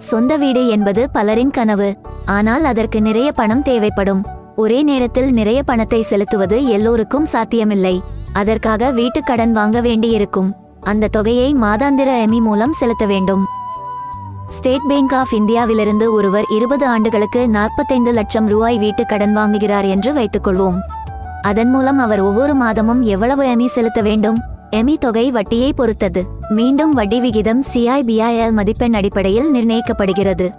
சொந்த வீடு என்பது பலரின் கனவு. ஆனால் அதற்கு நிறைய பணம் தேவைப்படும். ஒரே நேரத்தில் நிறைய பணத்தை செலுத்துவது எல்லோருக்கும் சாத்தியமில்லை. அதற்காக வீட்டுக் கடன் வாங்க வேண்டியிருக்கும். அந்த தொகையை மாதாந்திர எமி மூலம் செலுத்த வேண்டும். ஸ்டேட் பேங்க் ஆஃப் இந்தியாவிலிருந்து ஒருவர் இருபது ஆண்டுகளுக்கு நாற்பத்தைந்து லட்சம் ரூபாய் வீட்டுக் கடன் வாங்குகிறார் என்று வைத்துக்கொள்வோம் அதன் மூலம் அவர் ஒவ்வொரு மாதமும் எவ்வளவு எமி செலுத்த வேண்டும்? எமி தொகை வட்டியை பொறுத்தது. மீண்டும் வட்டி விகிதம் சிஐபிஐஎல் மதிப்பெண் அடிப்படையில் நிர்ணயிக்கப்படுகிறது.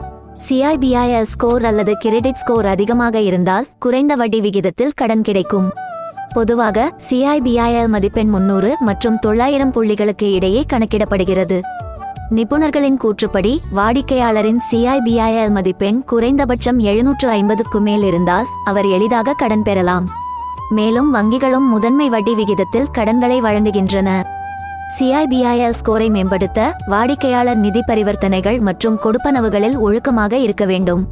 சிஐபிஐஎல் ஸ்கோர் அல்லது கிரெடிட் ஸ்கோர் அதிகமாக இருந்தால் குறைந்த வட்டி விகிதத்தில் கடன் கிடைக்கும். பொதுவாக சிஐபிஐஎல் மதிப்பெண் முன்னூறு மற்றும் தொள்ளாயிரம் புள்ளிகளுக்கு இடையே கணக்கிடப்படுகிறது. நிபுணர்களின் கூற்றுப்படி வாடிக்கையாளரின் சிஐபிஐஎல் மதிப்பெண் குறைந்தபட்சம் எழுநூற்று ஐம்பதுக்கு மேல் இருந்தால் அவர் எளிதாக கடன் பெறலாம். மேலும் வங்கிகளும் முதன்மை வட்டி விகிதத்தில் கடன்களை வழங்குகின்றன. சிஐபிஐஎல் ஸ்கோரை மேம்படுத்த வாடிக்கையாளர் நிதி பரிவர்த்தனைகள் மற்றும் கொடுப்பனவுகளில் ஒழுக்கமாக இருக்க வேண்டும்.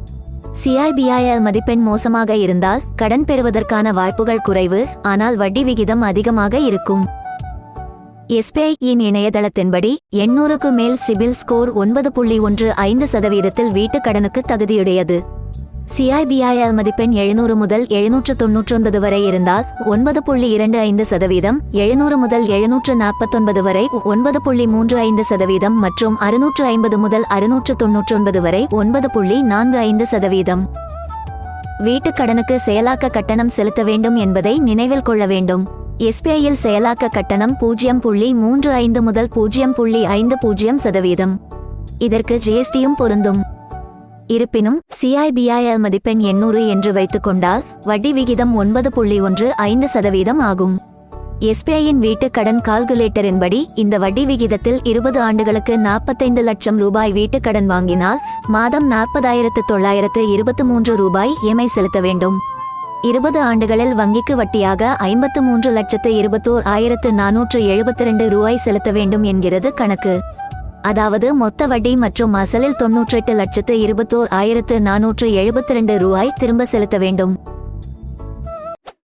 சிஐபிஐஎல் மதிப்பெண் மோசமாக இருந்தால் கடன் பெறுவதற்கான வாய்ப்புகள் குறைவு ஆனால் வட்டி விகிதம் அதிகமாக இருக்கும். எஸ்பிஐயின் இணையதளத்தின்படி எண்ணூறுக்கு மேல் சிபில் ஸ்கோர் ஒன்பது புள்ளி ஒன்று ஐந்து சதவீதத்தில் வீட்டுக் கடனுக்கு தகுதியுடையது. சிஐபிஐஎல் மதிப்பெண் எழுநூறு முதல் எழுநூற்று தொன்னூற்றொன்பது வரை இருந்தால் ஒன்பது புள்ளி இரண்டு ஐந்து சதவீதம் எழுநூறு முதல் எழுநூற்று நாற்பத்தொன்பது வரை ஒன்பது புள்ளி மூன்று ஐந்து சதவீதம் மற்றும் அறுநூற்று ஐம்பது முதல் அறுநூற்று தொன்னூற்றொன்பது வரை ஒன்பது புள்ளி நான்கு ஐந்து சதவீதம். வீட்டுக் கடனுக்கு செயலாக்க கட்டணம் செலுத்த வேண்டும் என்பதை நினைவில் கொள்ள வேண்டும். எஸ்பிஐயில் செயலாக்க கட்டணம் பூஜ்ஜியம் புள்ளி மூன்று ஐந்து முதல் பூஜ்ஜியம் புள்ளி ஐந்து பூஜ்ஜியம் சதவீதம். இதற்கு ஜிஎஸ்டியும் பொருந்தும். இருப்பினும் சிஐபிஐஎல் மதிப்பெண் எண்ணூறு என்று வைத்துக்கொண்டால் வட்டி விகிதம் ஒன்பது புள்ளி ஒன்று ஐந்து சதவீதம் ஆகும். எஸ்பிஐயின் வீட்டுக் கடன் கால்குலேட்டரின்படி இந்த வட்டி விகிதத்தில் இருபது ஆண்டுகளுக்கு நாற்பத்தைந்து லட்சம் ரூபாய் வீட்டுக் கடன் வாங்கினால் மாதம் நாற்பதாயிரத்து தொள்ளாயிரத்து இருபத்து மூன்று ரூபாய் இஎம்ஐ செலுத்த வேண்டும். இருபது ஆண்டுகளில் வங்கிக்கு வட்டியாக ஐம்பத்து மூன்று லட்சத்து இருபத்தோர் ஆயிரத்து நானூற்று எழுபத்தி ரெண்டு ரூபாய் செலுத்த வேண்டும் என்கிறது கணக்கு. அதாவது மொத்த வட்டி மற்றும் அசலில் தொன்னூற்றெட்டு லட்சத்து இருபத்தோர் ஆயிரத்து நானூற்று எழுபத்தி ரெண்டு ரூபாய் திரும்ப செலுத்த வேண்டும்.